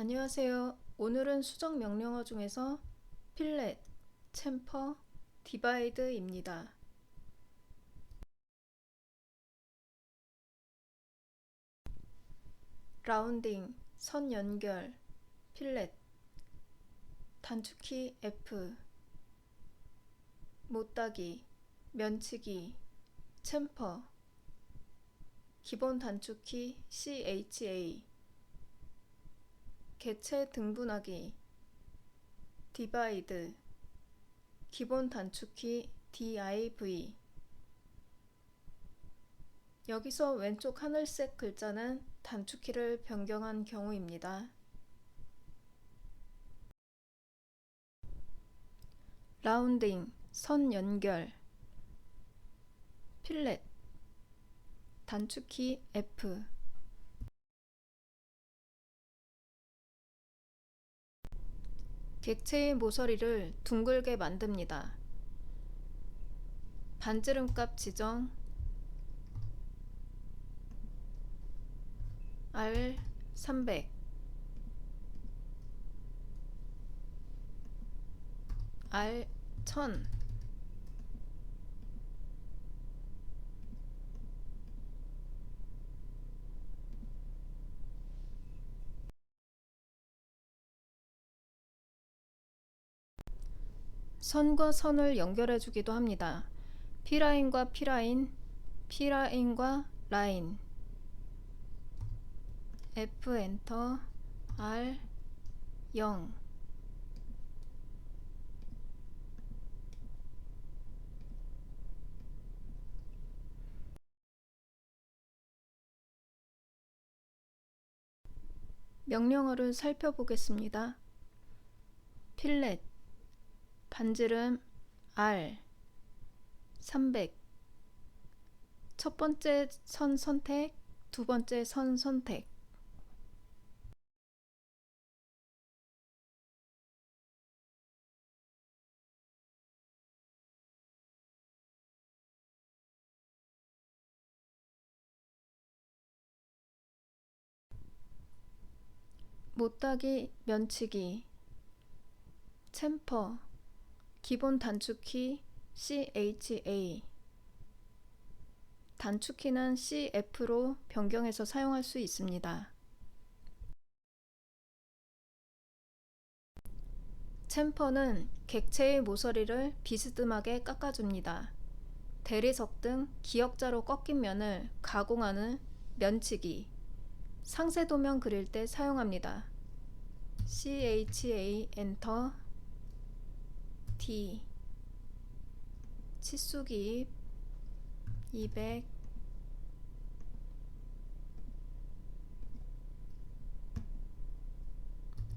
안녕하세요. 오늘은 수정 명령어 중에서 필렛, 챔퍼, 디바이드입니다. 라운딩, 선 연결, 필렛, 단축키 F, 못따기, 면치기, 챔퍼, 기본 단축키 CHA, 개체 등분하기 디바이드 기본 단축키 div 여기서 왼쪽 하늘색 글자는 단축키를 변경한 경우입니다. 라운딩 선 연결 필렛 단축키 F 객체의 모서리를 둥글게 만듭니다. 반지름값 지정. R 300 R 1000 선과 선을 연결해 주기도 합니다. P라인과 P라인, P라인과 라인 F 엔터 R 0 명령어를 살펴보겠습니다. 필렛 반지름 R 300 첫 번째 선 선택, 두 번째 선 선택. 못따기 면치기. 챔퍼 기본 단축키 CHA 단축키는 CF로 변경해서 사용할 수 있습니다. 챔퍼는 객체의 모서리를 비스듬하게 깎아줍니다. 대리석 등 기역자로 꺾인 면을 가공하는 면치기, 상세도면 그릴 때 사용합니다. CHA 엔터 D 치수기입 200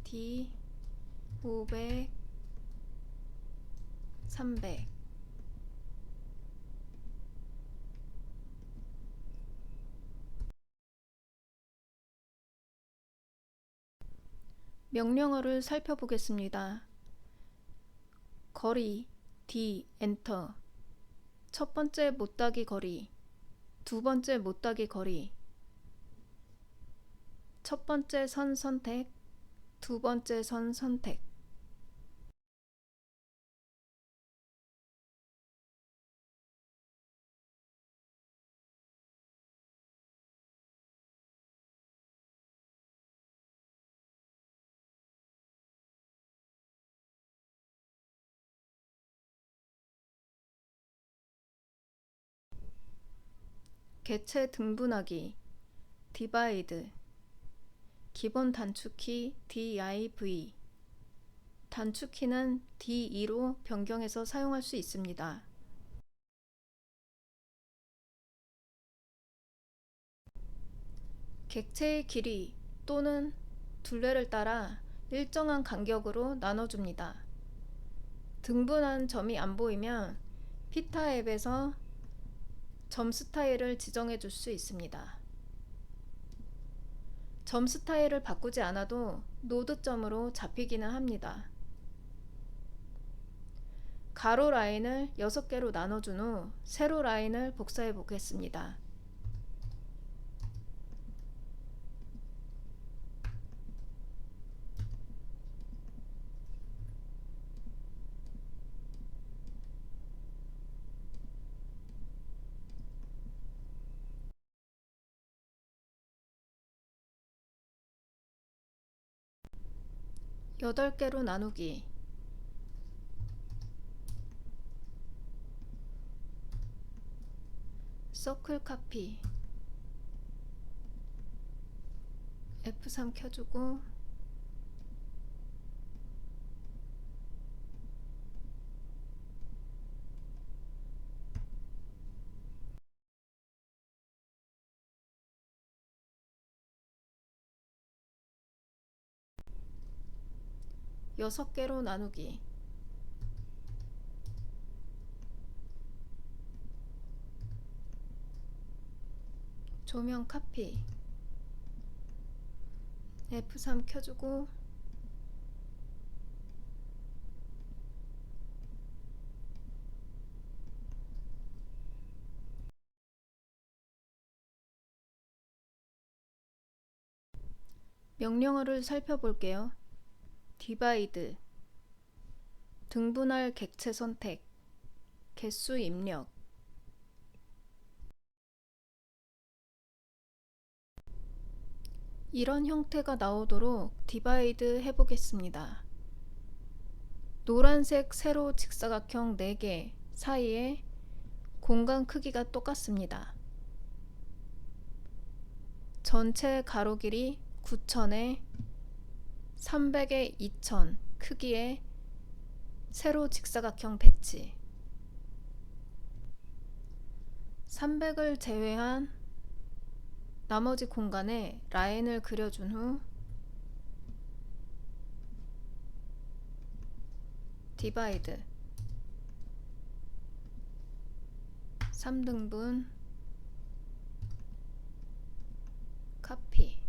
D 500 300 명령어를 살펴보겠습니다. 거리 D 엔터 첫 번째 못따기 거리 두 번째 못따기 거리. 첫 번째 선 선택 두 번째 선 선택 개체 등분하기 디바이드 기본 단축키 div 단축키는 d2로 변경해서 사용할 수 있습니다. 객체의 길이 또는 둘레를 따라 일정한 간격으로 나눠줍니다. 등분한 점이 안 보이면 피타 앱에서 점 스타일을 지정해 줄 수 있습니다. 점 스타일을 바꾸지 않아도 노드점으로 잡히기는 합니다. 가로 라인을 6개로 나눠준 후 세로 라인을 복사해 보겠습니다. 여덟 개로 나누기. 서클 카피. F3 켜주고 여섯 개로 나누기. 조명 카피. F3 켜주고. 명령어를 살펴볼게요. 디바이드 등분할 객체 선택 개수 입력 이런 형태가 나오도록 디바이드 해보겠습니다. 노란색 세로 직사각형 4개 사이에 공간 크기가 똑같습니다. 전체 가로 길이 9천에 300에 2000 크기의 세로 직사각형 배치 300을 제외한 나머지 공간에 라인을 그려준 후 디바이드. 3등분 카피